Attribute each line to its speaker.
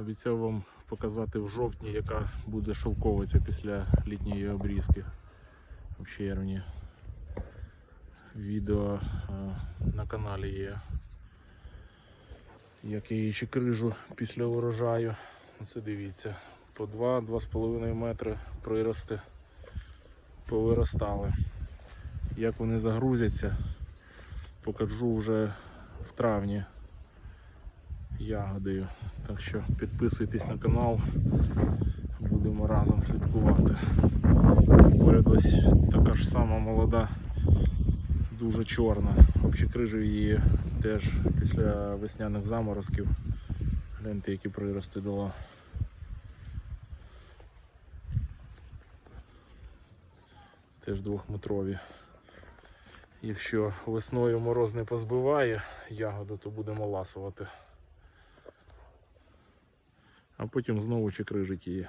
Speaker 1: Обіцяв вам показати в жовтні, яка буде шовковиця після літньої обрізки в червні. Відео е, на каналі є. Як я її чекрижу після урожаю. Оце дивіться. По 2-2,5 метри прирости повиростали. Як вони загрузяться, покажу вже в травні ягодою. Так що підписуйтесь на канал, будемо разом слідкувати. Поряд ось така ж сама молода, дуже чорна. Общекрижив її теж після весняних заморозків. Гляньте, які прирости дала. Теж двохметрові. Якщо весною мороз не позбиває ягоду, то будемо ласувати. А потім знову чекрижить її.